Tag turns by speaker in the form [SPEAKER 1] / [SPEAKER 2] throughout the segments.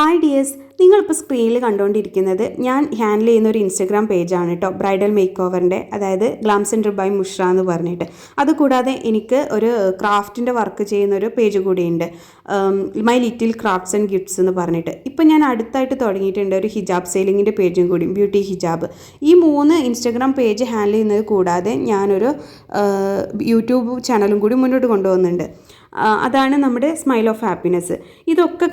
[SPEAKER 1] Hi dears നിങ്ങളിപ്പോൾ സ്ക്രീനിൽ കണ്ടുകൊണ്ടിരിക്കുന്നത് ഞാൻ ഹാൻഡിൽ ചെയ്യുന്ന ഒരു ഇൻസ്റ്റഗ്രാം പേജാണ് കേട്ടോ ബ്രൈഡൽ മേക്ക് ഓവറിന്റെ അതായത് ഗ്ലാം സെന്റർ ബൈ മുഷ്ര എന്ന് പറഞ്ഞിട്ട്. അതുകൂടാതെ എനിക്ക് ഒരു ക്രാഫ്റ്റിന്റെ വർക്ക് ചെയ്യുന്ന ഒരു പേജ് കൂടിയുണ്ട് my little crafts and gifts എന്ന് പറഞ്ഞിട്ട്. ഇപ്പോൾ ഞാൻ അടുത്തായിട്ട് തുടങ്ങിയിട്ടുണ്ട് ഒരു ഹിജാബ് സെയിലിങ്ങിന്റെ പേജും കൂടി ബ്യൂട്ടി ഹിജാബ്. ഈ മൂന്ന് ഇൻസ്റ്റഗ്രാം പേജ് ഹാൻഡിൽ ചെയ്യുന്നത് കൂടാതെ ഞാനൊരു യൂട്യൂബ് ചാനലും കൂടി മുന്നോട്ട് കൊണ്ടുപോകുന്നുണ്ട്. അതാണ് നമ്മുടെ സ്മൈൽ ഓഫ് ഹാപ്പിനെസ് ഇതൊക്കെ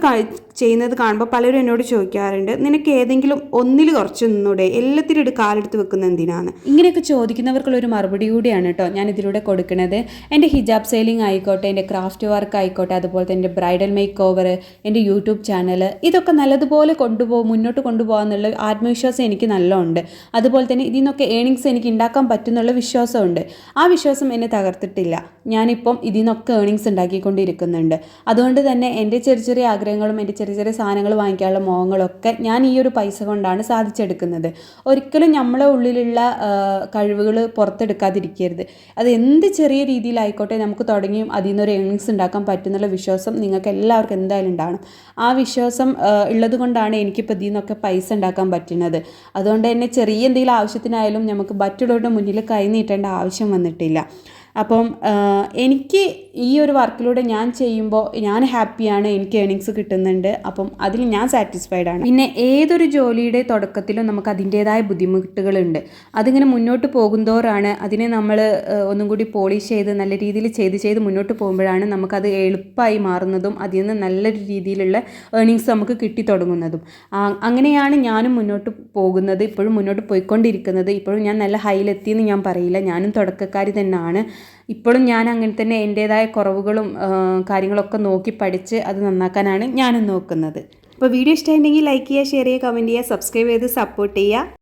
[SPEAKER 1] ചെയ്യുന്നത് കാണുമ്പോൾ പലരും എന്നോട് ചോദിക്കാറുണ്ട് നിനക്ക് ഏതെങ്കിലും ഒന്നിൽ കുറച്ച് നിന്നൂടെ? എല്ലാത്തിനും ഒരു കാലെടുത്ത് വെക്കുന്ന എന്തിനാണ്
[SPEAKER 2] ഇങ്ങനെയൊക്കെ ചോദിക്കുന്നവർക്കുള്ള ഒരു മറുപടി കൂടിയാണ് കേട്ടോ ഞാൻ ഇതിലൂടെ കൊടുക്കുന്നത്. എന്റെ ഹിജാബ് സെയിലിംഗ് ആയിക്കോട്ടെ എന്റെ ക്രാഫ്റ്റ് വർക്ക് ആയിക്കോട്ടെ അതുപോലെ തന്നെ എന്റെ ബ്രൈഡൽ മേക്ക് ഓവർ എന്റെ യൂട്യൂബ് ചാനൽ ഇതൊക്കെ നല്ലതുപോലെ കൊണ്ടുപോകും മുന്നോട്ട് കൊണ്ടുപോകാമെന്നുള്ള ആത്മവിശ്വാസം എനിക്ക് നല്ലോണ്ട്. അതുപോലെ തന്നെ ഇതിൽ നിന്നൊക്കെ ഏണിങ്സ് എനിക്ക് ഉണ്ടാക്കാൻ പറ്റുന്നുള്ള വിശ്വാസമുണ്ട്. ആ വിശ്വാസം എന്നെ തകർത്തിട്ടില്ല. ഞാനിപ്പം ഇതിൽ നിന്നൊക്കെ ഏണിങ്സ് ഉണ്ടാക്കിക്കൊണ്ടിരിക്കുന്നുണ്ട്. അതുകൊണ്ട് തന്നെ എന്റെ ചെറിയ ചെറിയ ആഗ്രഹങ്ങളും എന്റെ ചെറിയ ചെറിയ സാധനങ്ങൾ വാങ്ങിക്കാനുള്ള മോഹങ്ങളൊക്കെ ഞാൻ ഈ ഒരു പൈസ കൊണ്ടാണ് സാധിച്ചെടുക്കുന്നത്. ഒരിക്കലും നമ്മളെ ഉള്ളിലുള്ള കഴിവുകൾ പുറത്തെടുക്കാതിരിക്കരുത്. അത് എന്ത് ചെറിയ രീതിയിലായിക്കോട്ടെ നമുക്ക് തുടങ്ങിയും അതിൽ നിന്നൊരു ഏണിങ്സ് ഉണ്ടാക്കാൻ പറ്റുന്നുള്ള വിശ്വാസം നിങ്ങൾക്ക് എല്ലാവർക്കും എന്തായാലും ഉണ്ടാകണം ആ വിശ്വാസം ഉള്ളത് കൊണ്ടാണ് എനിക്കിപ്പോൾ ഇതിൽ നിന്നൊക്കെ പൈസ ഉണ്ടാക്കാൻ പറ്റുന്നത്. അതുകൊണ്ട് തന്നെ ചെറിയ എന്തെങ്കിലും ആവശ്യത്തിനായാലും നമുക്ക് മറ്റുള്ളവരുടെ മുന്നിൽ കൈ നീട്ടേണ്ട ആവശ്യം വന്നിട്ടില്ല. അപ്പം എനിക്ക് ഈ ഒരു വർക്കിലൂടെ ഞാൻ ചെയ്യുമ്പോൾ ഞാൻ ഹാപ്പിയാണ് എനിക്ക് ഏണിങ്സ് കിട്ടുന്നുണ്ട്. അപ്പം അതിൽ ഞാൻ സാറ്റിസ്ഫൈഡ് ആണ്. പിന്നെ ഏതൊരു ജോലിയുടെ തുടക്കത്തിലും നമുക്ക് അതിന്റേതായ ബുദ്ധിമുട്ടുകളുണ്ട്. അതിങ്ങനെ മുന്നോട്ട് പോകുന്തോറാണ് അതിനെ നമ്മൾ ഒന്നും കൂടി പോളിഷ് ചെയ്ത് നല്ല രീതിയിൽ ചെയ്ത് ചെയ്ത് മുന്നോട്ട് പോകുമ്പോഴാണ് നമുക്കത് എളുപ്പമായി മാറുന്നതും അതിൽ നിന്ന് നല്ലൊരു രീതിയിലുള്ള ഏണിങ്സ് നമുക്ക് കിട്ടി തുടങ്ങുന്നതും. അങ്ങനെയാണ് ഞാനും മുന്നോട്ട് പോകുന്നത് ഇപ്പോഴും മുന്നോട്ട് പോയിക്കൊണ്ടിരിക്കുന്നത്. ഇപ്പോഴും ഞാൻ നല്ല ഹൈയിലെത്തിയെന്ന് ഞാൻ പറയില്ല. ഞാനും തുടക്കക്കാരി തന്നെയാണ് ഇപ്പോഴും ഞാൻ അങ്ങനെ തന്നെ എന്റെതായ കുറവുകളും കാര്യങ്ങളൊക്കെ നോക്കി പഠിച്ച് അത് നന്നാക്കാനാണ് ഞാനും നോക്കുന്നത്.
[SPEAKER 1] അപ്പോൾ വീഡിയോ ഇഷ്ടമായിട്ടുണ്ടെങ്കിൽ ലൈക്ക് ചെയ്യുക ഷെയർ ചെയ്യുക കമന്റ് ചെയ്യുക സബ്സ്ക്രൈബ് ചെയ്ത് സപ്പോർട്ട് ചെയ്യുക.